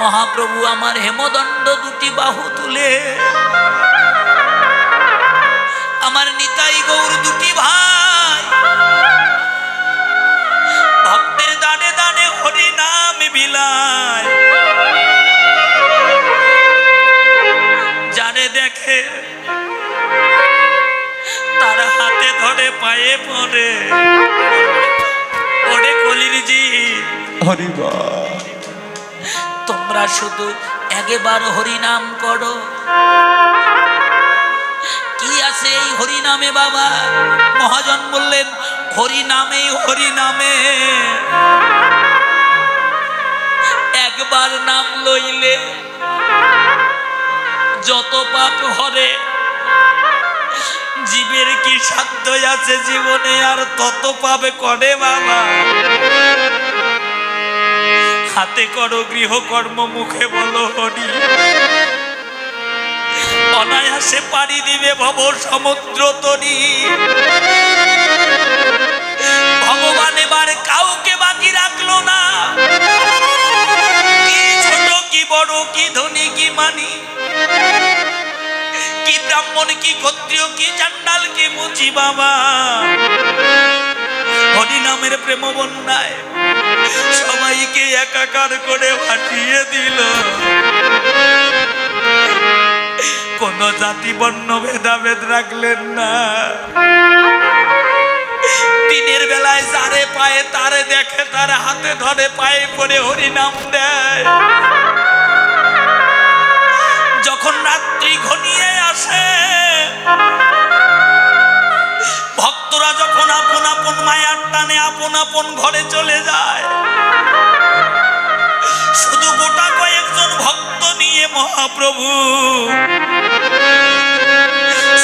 মহাপ্রভু আমার হেমদণ্ড দুটি বাহু তুলে। আমার নিতাই গৌর দুটি ভাই। ভক্তের দানে দানে হরি নাম বিলায়। জানে দেখে তার হাতে ধরে পায়ে পড়ে। ওরে কলির জি। হরিবা তোমরা শুধু একবার হরিনাম করো। কি আছে এই হরিনামে বাবা? মহাজন বললেন, হরিনামে হরিনামে। একবার নাম লইলে যত পাপ হরে, জীবের কি সাধ্য আছে জীবনে আর তত পাবে করে বাবা? হাতে করো গৃহকর্ম, মুখে বলো হরি। অনায়াসে পাড়ি দিবে ভব সমুদ্র তরি। ভগবান এবার কাউকে বাকি রাখল না। কি ছোট, কি বড়, কি ধনী, কি মানি। কি ব্রাহ্মণ, কি ক্ষত্রিয়, কি চান্ডাল, কি মুচি বাবা। হরি নামের প্রেম বন্যায় সবাইকে একাকার করে ভাসিয়ে দিল। কোন জাতি, বর্ণ, ভেদাভেদ রাখলেন না। দিনের বেলায় যারে পায়ে তারে দেখে, তার হাতে ধরে পায়ে পড়ে হরিনাম দেয়। যখন রাত্রি আপন ঘরে চলে যায়। শুধু গোটা কয়েকজন ভক্ত নিয়ে মহাপ্রভু।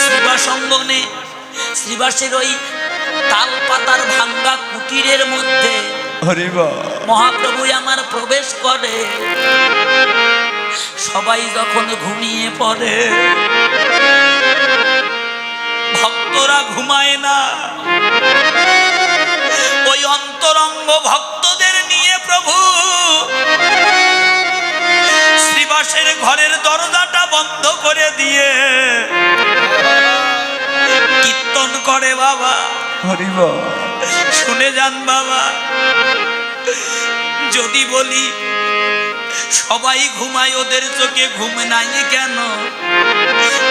শ্রীবাসঙ্গনে শ্রীবাসের ওই তাল পাতার ভাঙ্গা কুটিরের মধ্যে মহাপ্রভু আমার প্রবেশ করে। সবাই যখন ঘুমিয়ে পড়ে ভক্তরা ঘুমায় না। করে বাবা। হরি শুনে যান বাবা। যদি বলি সবাই ঘুমায় ওদের চোখে ঘুম নাই কেন?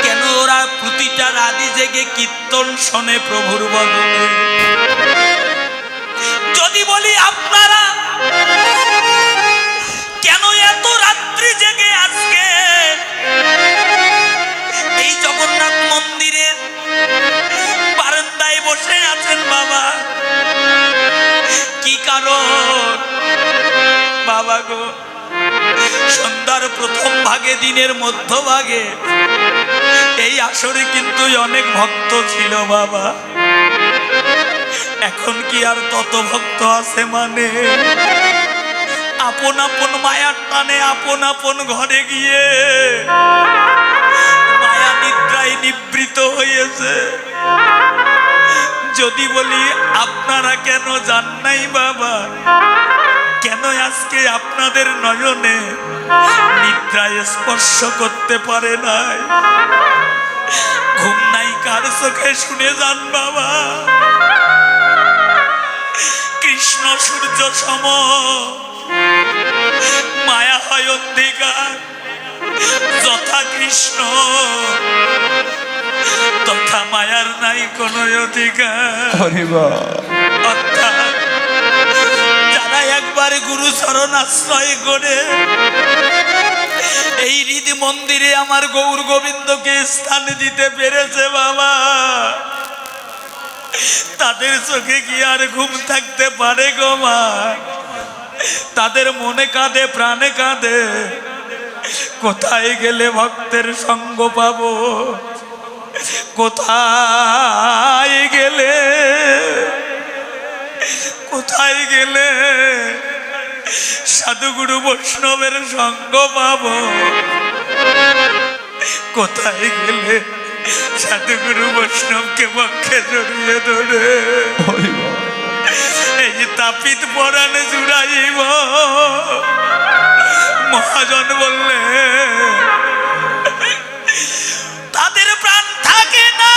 কেন ওরা প্রতিটা রাতি জেগে কীর্তন শোনে প্রভুর বদলে দিনের মধ্যভাগে এই আসরে কিন্তু অনেক ভক্ত ছিল বাবা। এখন কি আর তত ভক্ত আছে মানে? আপন আপন মায়ার টানে আপন আপন ঘরে গিয়ে মায়া নিদ্রায় নিবৃত হয়েছে। যদি বলি, আপনারা কেন যান নাই বাবা? কেন আজকে আপনাদের নয়নে নিদ্রায় স্পর্শ করতে পারে নাই? ঘুম নাই কার চোখে শুনে যান বাবা। কৃষ্ণ সূর্য সম মায়া হয় অধিকার যথা কৃষ্ণ তথা মায়ার নাই কোনো অধিকার। হরিবা অর্থাৎ একবার গুরু চরণ আশ্রয় করে। এই হৃদ মন্দিরে আমার গৌর গোবিন্দকে স্থান দিতে পেরেছে বাবা। তাদের চোখে কি আর ঘুম থাকতে পারে গো মা? তাদের মনে কাঁদে, প্রাণে কাঁদে। কোথায় গেলে ভক্তের সঙ্গ পাবো? কোথায় গেলে কোথায় গেলে? সাধুগুরু বৈষ্ণবের সঙ্গ পাব? কোথায় গেলে? সাধুগুরু বৈষ্ণবকে পক্ষে জড়িয়ে ধরে? এই যে তাপিত পরাণে জুড়াইব। মহাজন বললে তাদের প্রাণ থাকে না।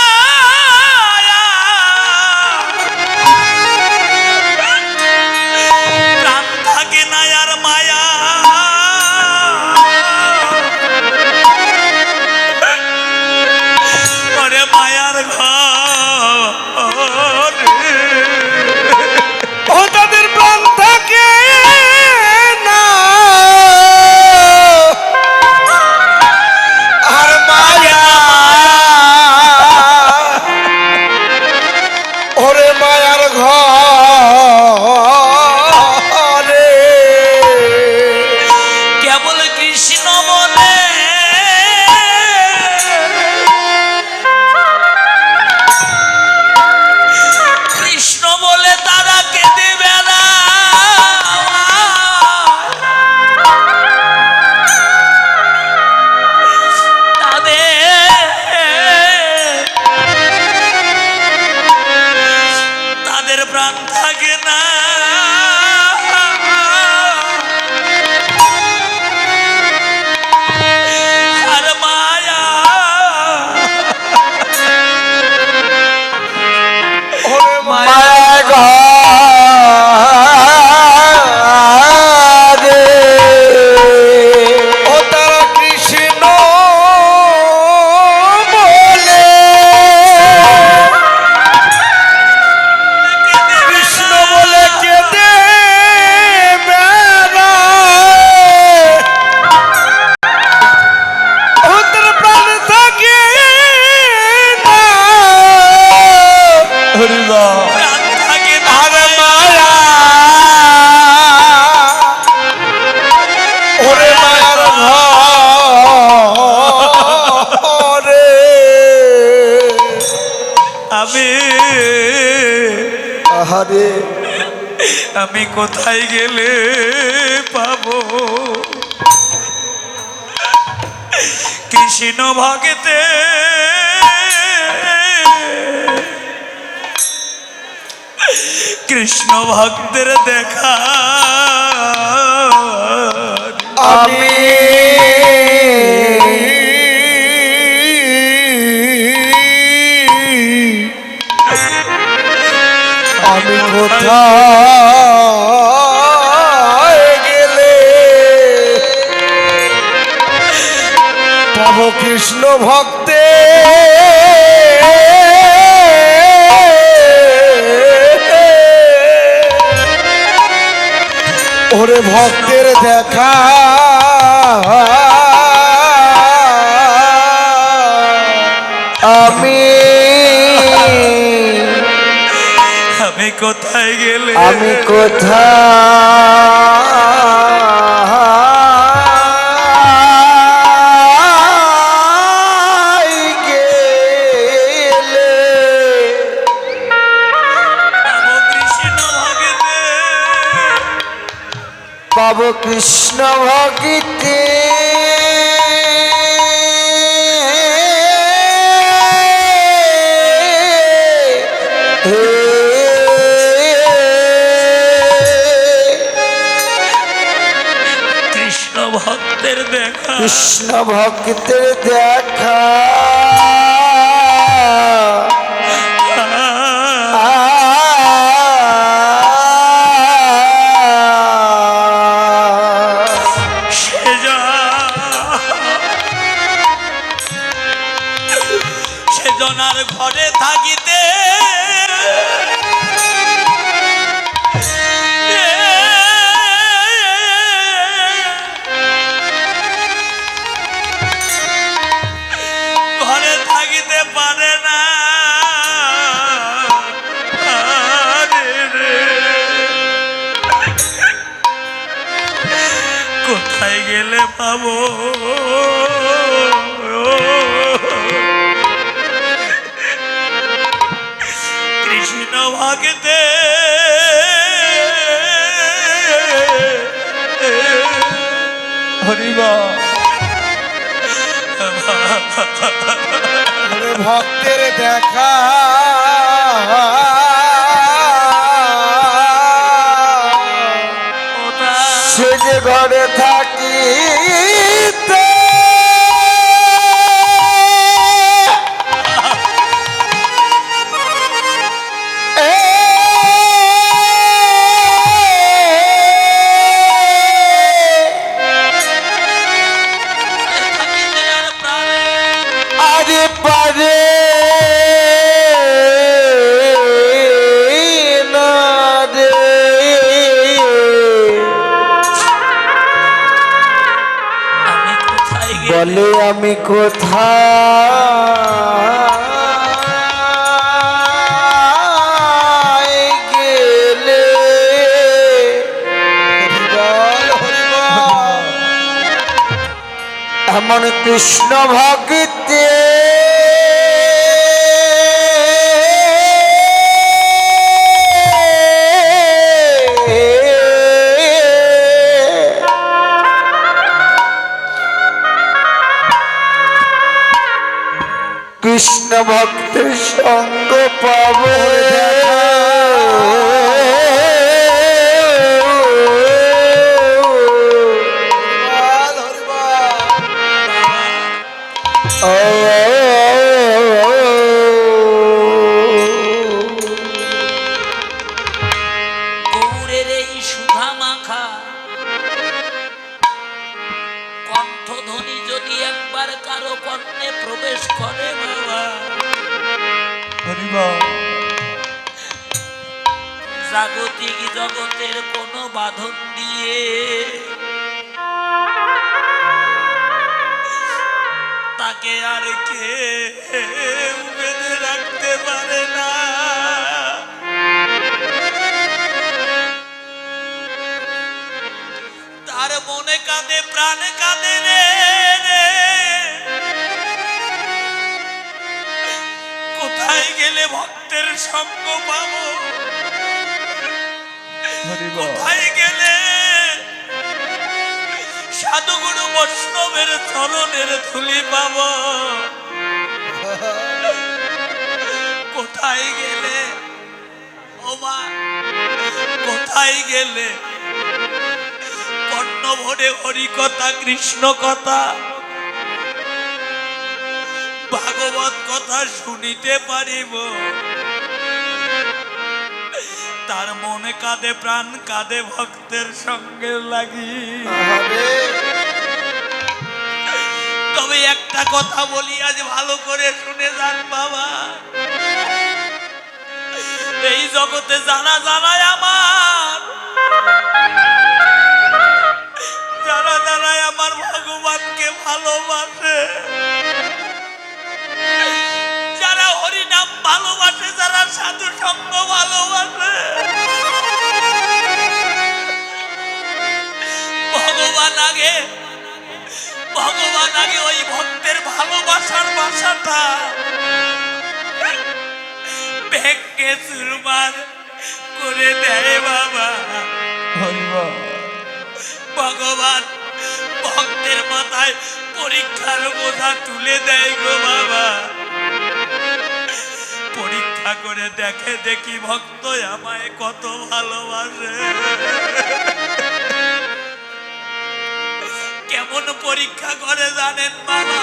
কোথায় গেলে পাবো? কৃষ্ণ ভগতে। কৃষ্ণ ভক্তের দেখা। আমি আমি কোথায় কৃষ্ণ ভক্তে। ওরে ভক্তের দেখা। আমি আমি কোথায় গেলে? আমি কোথায় কৃষ্ণ ভগিতে কৃষ্ণ ভক্তের দেখা কৃষ্ণ ভক্তের দেখা ঘরে থাকিতে। ঘরে থাকিতে পারে না। কোথায় গেলে পাবো? ভক্তের দেখা। সে যে ঘরে থাকি আরে পারে। বলে আমি কোথায় গেলে? এমন কৃষ্ণ ভক্তে কৃষ্ণ ভক্তের সঙ্গ পাব। কণ্ঠধ্বনি যদি একবার কারও কর্ণে প্রবেশ করে জাগতিক জগতের কোনো বাঁধন দিয়ে তাকে আর কে বেঁধে রাখতে পারে না তার মনে কাঁদে, প্রাণে কাঁদে রে। কোথায় গেলে ভক্তের সঙ্গ পাবো? কোথায় গেলে? সাধুগুরু বৈষ্ণবের চরণের ধুলি পাব। কোথায় গেলে? ও মা কোথায় গেলে? কর্ণ ভরে হরি কথা কৃষ্ণ কথা ভাগবত কথা শুনিতে পারিব। তার মনে কাঁদে, প্রাণ কাঁদে, ভক্তের সঙ্গে লাগি। তবে একটা কথা বলি, আজ ভালো করে শুনে যান বাবা। এই জগতে জানা জানায় আমার জানা জানায় আমার ভগবানকে ভালোবাসে ভালোবাসে যারা সাধু সঙ্গ ভালোবাসে। ভগবান আগে ভগবান আগে ওই ভক্তের ভালোবাসার বাসাটা। ভেঙ্গে চুরমার করে দেয় বাবা। ভগবান ভক্তের মাথায় পরীক্ষার বোঝা তুলে দেয় গো বাবা। পরীক্ষা করে দেখে দেখি ভক্ত আমায় কত ভালোবাসে। কেমন পরীক্ষা করে জানেন বাবা?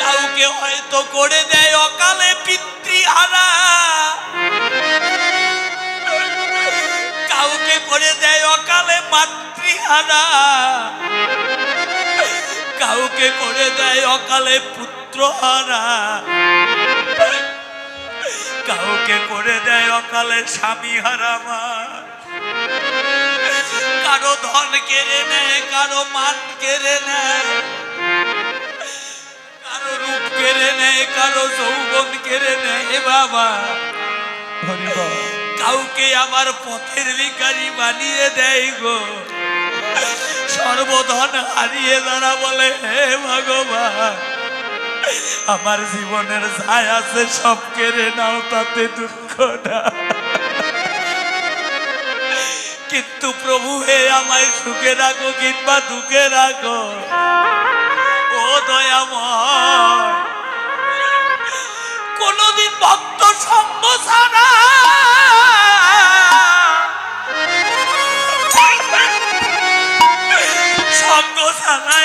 কাউকে হয়তো করে দেয় অকালে পিতৃহারা। কাউকে করে দেয় অকালে মাতৃহারা। কাউকে করে দেয় অকালে পুত্রহারা। কাউকে করে দেয় অকালে স্বামী হারা মা কারও ধন কেড়ে নেয়, কারও মান কেড়ে নেয়। কারও রূপ কেড়ে নেয়, কারও যৌবন কেড়ে নেয়। হে বাবা, কাউকে আমার পথের ভিখারি বানিয়ে দেয় গো। সর্বধন হারিয়ে যারা বলে, হে ভগবান। আমার জীবনের যাই আছে, সব কেড়ে নাও, তাতে দুঃখ না। কিন্তু প্রভু হে, আমায় সুখে রাখো কিংবা দুঃখে রাখো। ও দয়াময়, কোনদিন ভক্ত সঙ্গ ছাড়া। সঙ্গ ছাড়াই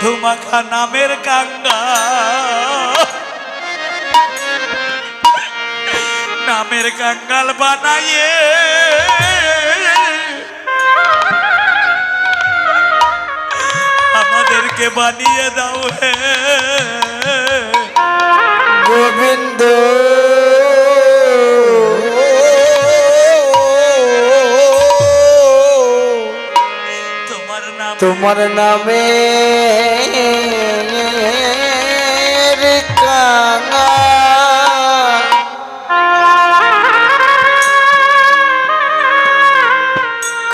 মধুমাখা নামের কাঙ্গা। নামের কাঙ্গাল বানাইয়ে। আমাদেরকে বানিয়ে দাও হে। গোবিন্দ। তোমার নামে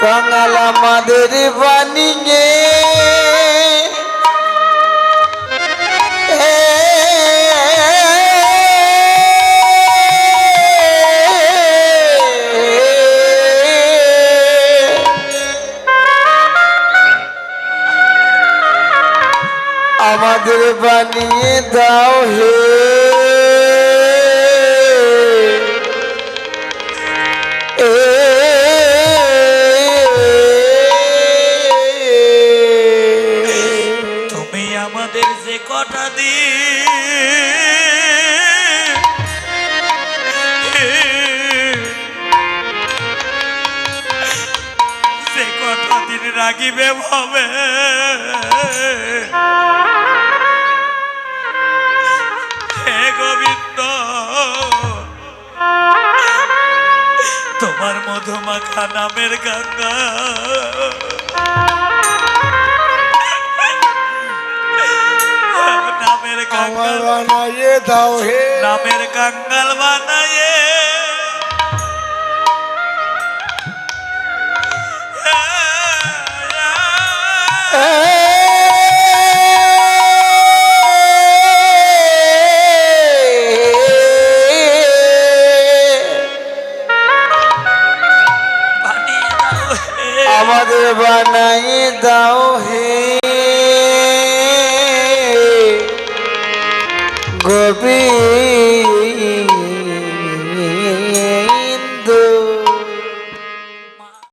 কঙ্গাল আমাদের বানিয়ে আমাদের বানিয়ে দাও হে। তুমি আমাদের যে কটা দিন সে কটা দিন রাগিবে ভাবে। মধুমাখা নামের গঙ্গা। নামের কাঙ্গাল বানাইয়ে দাও হে। নামের গঙ্গাল বানায়ে বানিয়ে